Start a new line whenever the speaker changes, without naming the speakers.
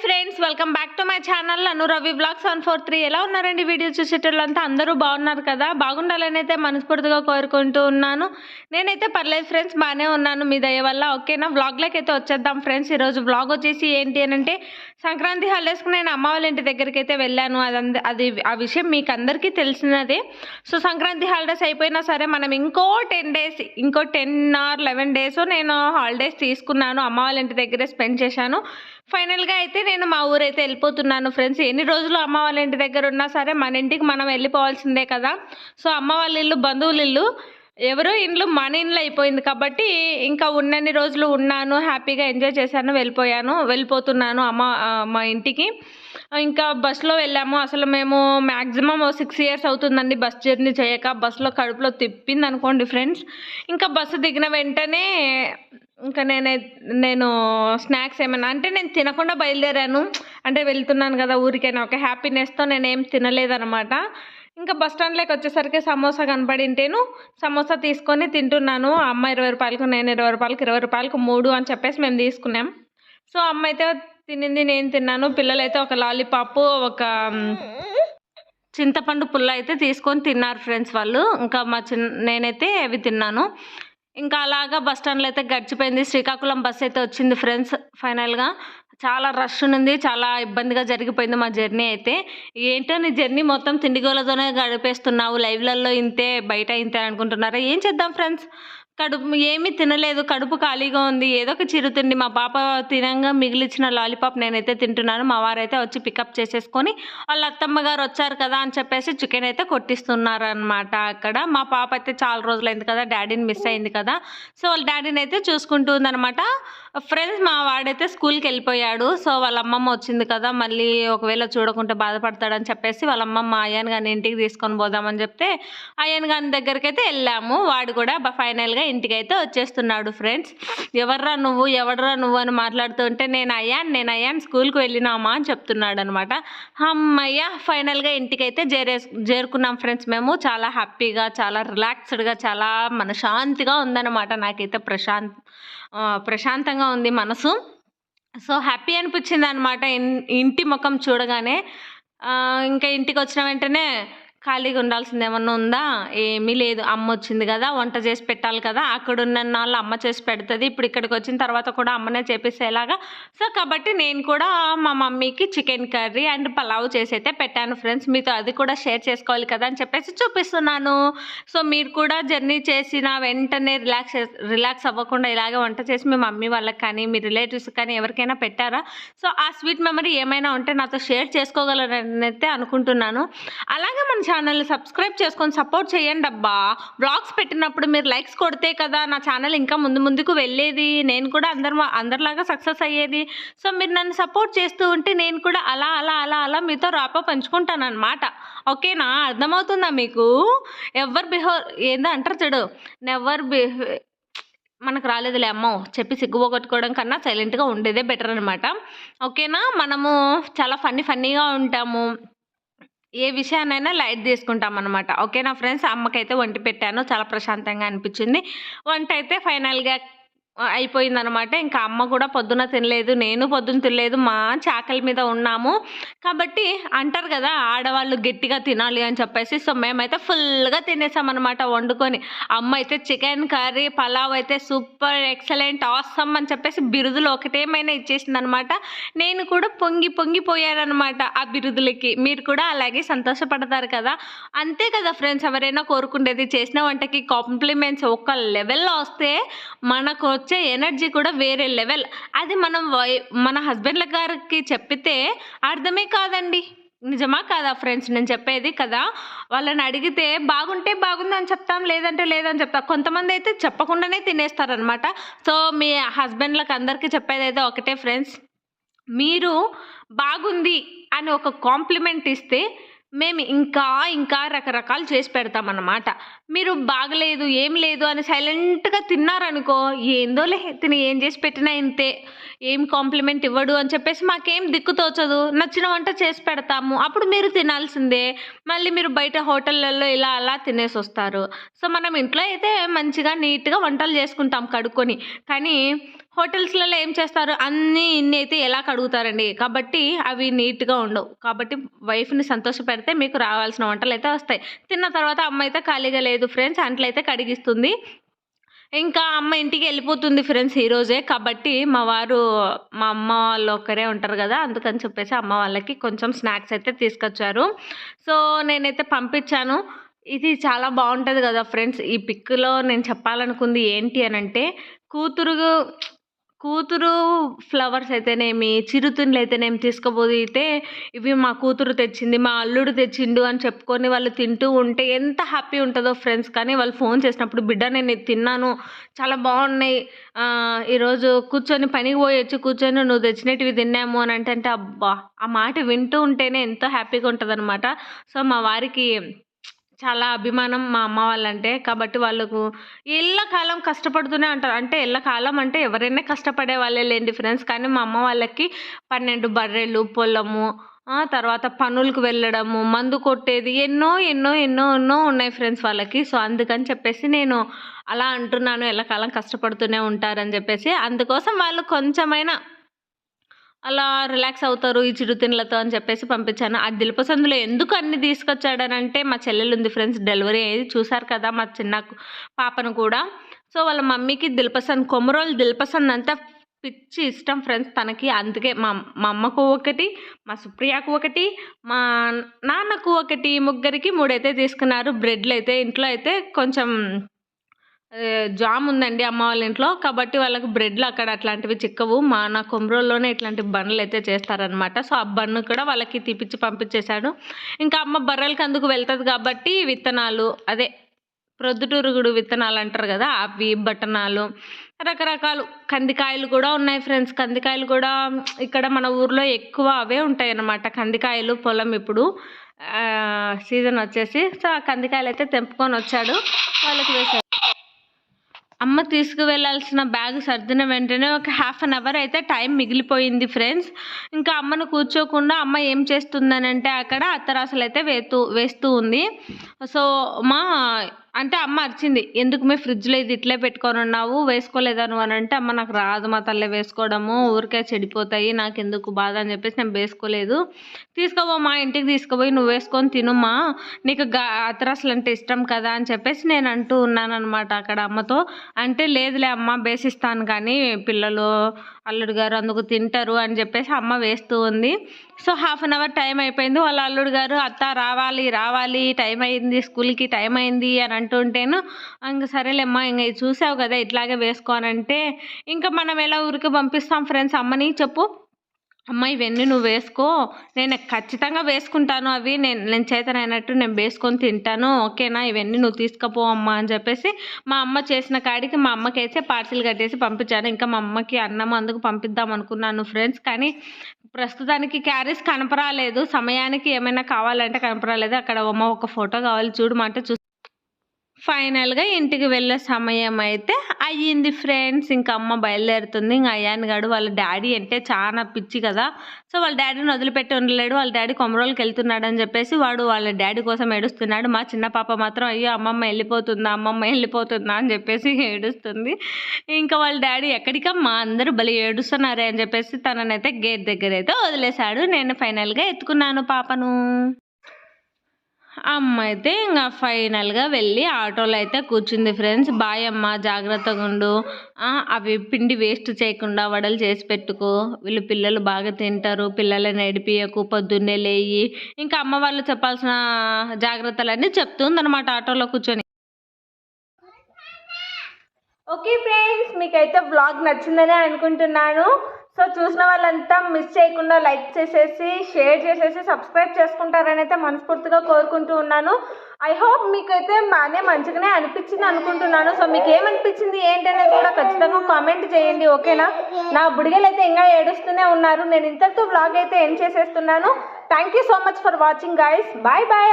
Friends welcome back to my channel Anu Ravi vlogs one four three ఎలా ఉన్నారండి video చూసేటోళ్ళంతా? అందరూ బాగున్నారు కదా? బాగుండాలని అయితే మనస్ఫూర్తిగా కోరుకుంటూ ఉన్నాను. నేనైతే పర్లేదు ఫ్రెండ్స్ బాగానే ఉన్నాను. మీ దయ వల్ల ఓకేనా వ్లాగ్లోకి అయితే వచ్చేద్దాం ఫ్రెండ్స్ ఈరోజు వ్లాగ్ వచ్చేసి ఏంటి అని అంటే సంక్రాంతి హాలిడేస్కి నేను అమ్మ వాళ్ళ ఇంటి దగ్గరికి అయితే వెళ్ళాను. అది అంద- అది ఆ విషయం మీకు అందరికీ తెలిసినదే. సో సంక్రాంతి హాలిడేస్ అయిపోయినా సరే మనం ఇంకో టెన్ డేస్ ఇంకో టెన్ ఆర్ లెవెన్ డేస్ నేను హాలిడేస్ తీసుకున్నాను. అమ్మ వాళ్ళ ఇంటి దగ్గరే స్పెండ్ చేశాను. ఫైనల్గా అయితే నేను మా ఊరైతే వెళ్ళిపోతున్నాను ఫ్రెండ్స్. ఎన్ని రోజులు అమ్మ వాళ్ళ ఇంటి దగ్గర ఉన్నా సరే మన ఇంటికి మనం వెళ్ళిపోవాల్సిందే కదా. సో అమ్మ వాళ్ళ ఇల్లు బంధువుల ఇల్లు ఎవరో ఇండ్లు మన ఇండ్లు అయిపోయింది కాబట్టి ఇంకా ఉన్నన్ని రోజులు ఉన్నాను హ్యాపీగా ఎంజాయ్ చేశాను వెళ్ళిపోయాను వెళ్ళిపోతున్నాను అమ్మ మా ఇంటికి. ఇంకా బస్సులో వెళ్ళాము. అసలు మేము మ్యాక్సిమం సిక్స్ ఇయర్స్ అవుతుందండి బస్ జర్నీ చేయక. బస్సులో కడుపులో తిప్పింది అనుకోండి ఫ్రెండ్స్. ఇంకా బస్సు దిగిన వెంటనే ఇంకా నేనే నేను స్నాక్స్ ఏమైనా అంటే నేను తినకుండా బయలుదేరాను. అంటే వెళ్తున్నాను కదా ఊరికైనా ఒక హ్యాపీనెస్తో నేనేం తినలేదన్నమాట. ఇంకా బస్ స్టాండ్లోకి వచ్చేసరికి సమోసా కనబడింటేను సమోసా తీసుకొని తింటున్నాను. అమ్మ ఇరవై రూపాయలకు నేను ఇరవై రూపాయలకు ఇరవై రూపాయలకు మూడు అని చెప్పేసి మేము తీసుకున్నాం. సో అమ్మ అయితే తినింది నేను తిన్నాను. పిల్లలైతే ఒక లాలీపాప్ ఒక చింతపండు పుల్ల అయితే తీసుకొని తిన్నారు ఫ్రెండ్స్ వాళ్ళు. ఇంకా మా చిన్న నేనైతే అవి తిన్నాను. ఇంకా అలాగా బస్ స్టాండ్లో అయితే గడిచిపోయింది. శ్రీకాకుళం బస్ అయితే వచ్చింది ఫ్రెండ్స్ ఫైనల్గా. చాలా రష్ ఉంది చాలా ఇబ్బందిగా జరిగిపోయింది మా జర్నీ అయితే. ఏంటో నీ జర్నీ మొత్తం తిండిగోలతోనే గడిపేస్తున్నావు లైవ్లలో ఇంతే బయట ఇంతే అనుకుంటున్నారా? ఏం చేద్దాం ఫ్రెండ్స్? కడుపు ఏమీ తినలేదు కడుపు ఖాళీగా ఉంది. ఏదో ఒక చిరుతిండి మా పాప తినంగా మిగిలిచిన లాలీపాప్ నేనైతే తింటున్నాను. మా వారైతే వచ్చి పికప్ చేసేసుకొని వాళ్ళ అత్తమ్మ గారు వచ్చారు కదా అని చెప్పేసి చికెన్ అయితే కొట్టిస్తున్నారు అనమాట అక్కడ. మా పాప అయితే చాలా రోజులైంది కదా డాడీని మిస్ అయింది కదా. సో వాళ్ళ డాడీని అయితే చూసుకుంటూ అనమాట ఫ్రెండ్స్ మా వాడైతే స్కూల్కి వెళ్ళిపోయాడు. సో వాళ్ళ అమ్మమ్మ వచ్చింది కదా మళ్ళీ ఒకవేళ చూడకుంటే బాధపడతాడని చెప్పేసి వాళ్ళ అమ్మమ్మ అయ్యాన్ గారిని ఇంటికి తీసుకొని పోదామని చెప్తే అయ్యాన్ గారి దగ్గరికి అయితే వెళ్ళాము. వాడు కూడా ఫైనల్గా ఇంటికైతే వచ్చేస్తున్నాడు ఫ్రెండ్స్. ఎవర్రా నువ్వు ఎవడరా నువ్వు అని మాట్లాడుతుంటే నేను అయ్యాను నేను అయ్యాను స్కూల్కి వెళ్ళినామా? అని చెప్తున్నాడు అనమాట అమ్మయ్య ఫైనల్గా ఇంటికైతే చేరే చేరుకున్నాం ఫ్రెండ్స్ మేము. చాలా హ్యాపీగా చాలా రిలాక్స్డ్గా చాలా మనశాంతిగా ఉందన్నమాట నాకైతే ప్రశాంత్ ప్రశాంతంగా ఉంది మనసు. సో హ్యాపీ అనిపించింది అనమాట ఇంటి ముఖం చూడగానే. ఇంకా ఇంటికి వచ్చిన వెంటనే ఖాళీగా ఉండాల్సింది ఏమన్నా ఉందా? ఏమీ లేదు. అమ్మ వచ్చింది కదా వంట చేసి పెట్టాలి కదా. అక్కడ ఉన్న నాళ్ళు అమ్మ చేసి పెడుతుంది. ఇప్పుడు ఇక్కడికి వచ్చిన తర్వాత కూడా అమ్మనే చేపిస్తేలాగా సో కాబట్టి నేను కూడా మా మమ్మీకి చికెన్ కర్రీ అండ్ పలావ్ చేసి అయితే పెట్టాను ఫ్రెండ్స్. మీతో అది కూడా షేర్ చేసుకోవాలి కదా అని చెప్పేసి చూపిస్తున్నాను. సో మీరు కూడా జర్నీ చేసిన వెంటనే రిలాక్స్ రిలాక్స్ అవ్వకుండా ఇలాగే వంట చేసి మీ మమ్మీ వాళ్ళకి కానీ మీ రిలేటివ్స్ కానీ ఎవరికైనా పెట్టారా? సో ఆ స్వీట్ మెమరీ ఏమైనా ఉంటే నాతో షేర్ చేసుకోగలరని అయితే అనుకుంటున్నాను. అలాగే మన ఛానల్ని సబ్స్క్రైబ్ చేసుకొని సపోర్ట్ చేయండి అబ్బా. బ్లాగ్స్ పెట్టినప్పుడు మీరు లైక్స్ కొడితే కదా నా ఛానల్ ఇంకా ముందు ముందుకు వెళ్ళేది. నేను కూడా అందరు అందరిలాగా సక్సెస్ అయ్యేది. సో మీరు నన్ను సపోర్ట్ చేస్తూ ఉంటే నేను కూడా అలా అలా అలా అలా మీతో రాప పంచుకుంటాను అనమాట ఓకేనా? అర్థమవుతుందా మీకు? ఎవరు బిహేవ్ ఏందో అంటారు చూడు. నెవర్ బిహే మనకు రాలేదులే అమ్మో. చెప్పి సిగ్గు పోగొట్టుకోవడం కన్నా సైలెంట్గా ఉండేదే బెటర్ అనమాట ఓకేనా? మనము చాలా ఫన్నీ ఫన్నీగా ఉంటాము. ఏ విషయాన్నైనా లైట్ తీసుకుంటాం అనమాట ఓకేనా ఫ్రెండ్స్? అమ్మకైతే వంటి పెట్టాను. చాలా ప్రశాంతంగా అనిపించింది. వంట అయితే ఫైనల్గా అయిపోయిందనమాట ఇంకా అమ్మ కూడా పొద్దున తినలేదు నేను పొద్దున తినలేదు మా చాకలి మీద ఉన్నాము. కాబట్టి అంటారు కదా ఆడవాళ్ళు గట్టిగా తినాలి అని చెప్పేసి సో మేమైతే ఫుల్గా తినేసామన్నమాట వండుకొని. అమ్మ అయితే చికెన్ కర్రీ పలావ్ అయితే సూపర్ ఎక్సలెంట్ ఆసమ్ అని చెప్పేసి బిరుదులు ఒకటేమైనా ఇచ్చేసింది అనమాట నేను కూడా పొంగి పొంగిపోయారనమాట ఆ బిరుదులకి. మీరు కూడా అలాగే సంతోషపడతారు కదా. అంతే కదా ఫ్రెండ్స్ ఎవరైనా కోరుకుండేది చేసిన వంటకి కాంప్లిమెంట్స్ ఒక లెవెల్లో వస్తే మనకు వచ్చే ఎనర్జీ కూడా వేరే లెవెల్. అది మనం వై- మన హస్బెండ్ల గారికి చెప్పితే అర్థమే కాదండి. నిజమా కాదా ఫ్రెండ్స్? నేను చెప్పేది కదా. వాళ్ళని అడిగితే బాగుంటే బాగుంది అని చెప్తాం లేదంటే లేదని చెప్తాం. కొంతమంది అయితే చెప్పకుండానే తినేస్తారనమాట సో మీ హస్బెండ్లకు అందరికీ చెప్పేది అయితే ఒకటే ఫ్రెండ్స్. మీరు బాగుంది అని ఒక కాంప్లిమెంట్ ఇస్తే మేము ఇంకా ఇంకా రకరకాలు చేసి పెడతామన్నమాట. మీరు బాగలేదు ఏం లేదు అని సైలెంట్గా తిన్నారనుకో ఏందోలే తిని ఏం చేసి పెట్టినా ఇంతే. ఏం కాంప్లిమెంట్ ఇవ్వడు అని చెప్పేసి మాకేం దిక్కు తోచదు. నచ్చిన వంట చేసి పెడతాము. అప్పుడు మీరు తినాల్సిందే. మళ్ళీ మీరు బయట హోటళ్ళల్లో ఇలా అలా తినేసి వస్తారు. సో మనం ఇంట్లో అయితే మంచిగా నీట్గా వంటలు చేసుకుంటాం కడుక్కొని. కానీ హోటల్స్లలో ఏం చేస్తారు? అన్నీ ఇన్ని అయితే ఎలా కడుగుతారండి? కాబట్టి అవి నీట్గా ఉండవు. కాబట్టి వైఫ్ని సంతోషపెడితే మీకు రావాల్సిన వంటలు అయితే వస్తాయి. తిన్న తర్వాత అమ్మ అయితే ఖాళీగా లేదు ఫ్రెండ్స్ అంట్లు అయితే కడిగిస్తుంది. ఇంకా అమ్మ ఇంటికి వెళ్ళిపోతుంది ఫ్రెండ్స్ ఈరోజే కాబట్టి మా వారు మా అమ్మ వాళ్ళు ఒక్కరే ఉంటారు కదా అందుకని చెప్పేసి అమ్మ వాళ్ళకి కొంచెం స్నాక్స్ అయితే తీసుకొచ్చారు. సో నేనైతే పంపించాను. ఇది చాలా బాగుంటుంది కదా ఫ్రెండ్స్. ఈ పిక్లో నేను చెప్పాలనుకుంది ఏంటి అని అంటే కూతురు కూతురు ఫ్లవర్స్ అయితేనేమి చిరుతిండ్లు అయితేనేమి తీసుకుపోతే ఇవి మా కూతురు తెచ్చింది మా అల్లుడు తెచ్చిండు అని చెప్పుకొని వాళ్ళు తింటూ ఉంటే ఎంత హ్యాపీ ఉంటుందో ఫ్రెండ్స్. కానీ వాళ్ళు ఫోన్ చేసినప్పుడు బిడ్డ నేను తిన్నాను చాలా బాగున్నాయి. ఈరోజు కూర్చొని పనికి పోయొచ్చు కూర్చొని నువ్వు తెచ్చినవి తిన్నాము అని అంటే అంటే అబ్బా ఆ మాట వింటూ ఉంటేనే ఎంతో హ్యాపీగా ఉంటుంది సో మా వారికి చాలా అభిమానం మా అమ్మ వాళ్ళంటే. కాబట్టి వాళ్ళకు ఎల్లకాలం కష్టపడుతూనే ఉంటారు అంటే ఎల్లకాలం అంటే ఎవరైనా కష్టపడే వాళ్ళే లేండి ఫ్రెండ్స్ కానీ మా అమ్మ వాళ్ళకి పన్నెండు బర్రెలు పొలము తర్వాత పనులకు వెళ్ళడము మందు కొట్టేది ఎన్నో ఎన్నో ఎన్నో ఎన్నో ఉన్నాయి ఫ్రెండ్స్ వాళ్ళకి. సో అందుకని చెప్పేసి నేను అలా అంటున్నాను. ఎల్లకాలం కష్టపడుతూనే ఉంటారని చెప్పేసి. అందుకోసం వాళ్ళు కొంచెమైనా అలా రిలాక్స్ అవుతారు ఈ చిరుతిండ్లతో అని చెప్పేసి పంపించాను. ఆ దిల్పసందులో ఎందుకు అన్ని తీసుకొచ్చాడనంటే మా చెల్లెలు ఉంది ఫ్రెండ్స్ డెలివరీ అయ్యేది చూసారు కదా మా చిన్న పాపను కూడా. సో వాళ్ళ మమ్మీకి దిల్పసంద్ కొమరోలు దిల్పసంద్ అంతా పిచ్చి ఇష్టం ఫ్రెండ్స్ తనకి. అందుకే మా మా అమ్మకు ఒకటి మా సుప్రియాకు ఒకటి మా నాన్నకు ఒకటి ముగ్గురికి మూడైతే తీసుకున్నారు. బ్రెడ్లు అయితే ఇంట్లో అయితే కొంచెం జామ్ ఉందండి అమ్మ వాళ్ళ ఇంట్లో. కాబట్టి వాళ్ళకి బ్రెడ్లు అక్కడ అట్లాంటివి చిక్కవు. మా నా కొమ్రోల్లోనే ఇట్లాంటి బండ్లు అయితే చేస్తారనమాట సో ఆ బన్ను కూడా వాళ్ళకి తీపిచ్చి పంపించేశాడు. ఇంకా అమ్మ బర్రెలకి అందుకు వెళ్తుంది కాబట్టి విత్తనాలు అదే ప్రొద్దుటూరుగుడు విత్తనాలు అంటారు కదా అవి బటనాలు రకరకాలు కందికాయలు కూడా ఉన్నాయి ఫ్రెండ్స్. కందికాయలు కూడా ఇక్కడ మన ఊర్లో ఎక్కువ అవే ఉంటాయి అన్నమాట కందికాయలు పొలం ఇప్పుడు సీజన్ వచ్చేసి. సో ఆ కందికాయలు అయితే తెంపుకొని వచ్చాడు. వాళ్ళకి వేశాడు అమ్మ తీసుకువెళ్ళాల్సిన బ్యాగ్ సర్దిన వెంటనే ఒక హాఫ్ అన్ అవర్ అయితే టైం మిగిలిపోయింది ఫ్రెండ్స్ ఇంకా అమ్మను కూర్చోకుండా అమ్మ ఏం చేస్తుందని అంటే అక్కడ అత్తరాసలు అయితే వేస్తూ వేస్తూ ఉంది. సో మా అంటే అమ్మ అరిచింది ఎందుకు మీ ఫ్రిడ్జ్లో ఇది ఇట్లే పెట్టుకొని ఉన్నావు? వేసుకోలేదా నువ్వు? అని అంటే అమ్మ నాకు రాదు మా తల్లి వేసుకోవడము ఊరికే చెడిపోతాయి నాకు ఎందుకు బాధ? అని చెప్పేసి నేను వేసుకోలేదు. తీసుకోబో మా ఇంటికి తీసుకుపోయి నువ్వు వేసుకొని తినుమా నీకు గా అంటే ఇష్టం కదా? అని చెప్పేసి నేను అంటూ ఉన్నాను అనమాట అక్కడ అమ్మతో. అంటే లేదులే అమ్మ బేసిస్తాను కానీ పిల్లలు అల్లుడు గారు అందుకు తింటారు అని చెప్పేసి అమ్మ వేస్తూ ఉంది. So half an hour time అయిపోయింది. వాళ్ళ అల్లుడు గారు అత్త రావాలి రావాలి టైం అయింది స్కూల్కి టైం అయింది అని అంటుంటేను ఇంక సరేలేమ్మా ఇంక చూసావు కదా ఇట్లాగే వేసుకోనంటే ఇంకా మనం ఎలా ఊరికి పంపిస్తాం ఫ్రెండ్స్? అమ్మని చెప్పు. అమ్మ ఇవన్నీ నువ్వు వేసుకో. నేను ఖచ్చితంగా వేసుకుంటాను అవి. నేను నేను చేతనైనట్టు నేను వేసుకొని తింటాను. ఓకేనా? ఇవన్నీ నువ్వు తీసుకుపో అమ్మ అని చెప్పేసి మా అమ్మ చేసిన కాడికి మా అమ్మకి అయితే పార్సిల్ కట్టేసి పంపించాను. ఇంకా మా అమ్మకి అన్నం అందుకు పంపిద్దాం అనుకున్నాను ఫ్రెండ్స్. కానీ ప్రస్తుతానికి క్యారీస్ కనపరాలేదు. సమయానికి ఏమైనా కావాలంటే కనపరాలేదు. అక్కడ అమ్మ ఒక ఫోటో కావాలి చూడమంటే చూ ఫైనల్గా ఇంటికి వెళ్ళే సమయం అయితే అయ్యింది ఫ్రెండ్స్. ఇంకా అమ్మ బయలుదేరుతుంది. ఇంకా అయ్యాన్ గాడు. వాళ్ళ డాడీ అంటే చాలా పిచ్చి కదా. సో వాళ్ళ డాడీని వదిలిపెట్టి ఉండలేడు. వాళ్ళ డాడీ కొమరోళ్ళకి వెళ్తున్నాడు అని చెప్పేసి వాడు వాళ్ళ డాడీ కోసం ఏడుస్తున్నాడు. మా చిన్న పాప మాత్రం అయ్యో అమ్మమ్మ వెళ్ళిపోతుందా అమ్మమ్మ వెళ్ళిపోతుందా అని చెప్పేసి ఏడుస్తుంది. ఇంకా వాళ్ళ డాడీ ఎక్కడికమ్మా? అందరూ బలి ఏడుస్తున్నారే అని చెప్పేసి తననైతే గేట్ దగ్గర అయితే వదిలేశాడు. నేను ఫైనల్గా ఎత్తుకున్నాను పాపను. అమ్మ అయితే ఇంకా ఫైనల్గా వెళ్ళి ఆటోలో అయితే కూర్చుంది ఫ్రెండ్స్. బాయ్ అమ్మ జాగ్రత్తగా ఉండు. అవి పిండి వేస్ట్ చేయకుండా వడలు చేసి పెట్టుకో. వీళ్ళు పిల్లలు బాగా తింటారు. పిల్లలని నడిపియకు పొద్దున్నే లేయి. ఇంకా అమ్మ వాళ్ళు చెప్పాల్సిన జాగ్రత్తలన్నీ చెప్తుంది అనమాట ఆటోలో కూర్చొని. ఓకే ఫ్రెండ్స్ మీకైతే బ్లాగ్ నచ్చిందని అనుకుంటున్నాను. సో చూసిన వాళ్ళంతా మిస్ చేయకుండా లైక్ చేసేసి షేర్ చేసేసి సబ్స్క్రైబ్ చేసుకుంటారని అయితే మనస్ఫూర్తిగా కోరుకుంటూ ఉన్నాను. ఐ హోప్ మీకైతే బాగానే మంచిగానే అనిపించింది అనుకుంటున్నాను. సో మీకు ఏమనిపించింది ఏంటనేది కూడా ఖచ్చితంగా కామెంట్ చేయండి ఓకేనా? నా బుడిగలు అయితే ఇంకా ఏడుస్తూనే ఉన్నారు. నేను ఇంతటితో బ్లాగ్ అయితే ఎండ్ చేసేస్తున్నాను. Thank you so much for watching guys bye bye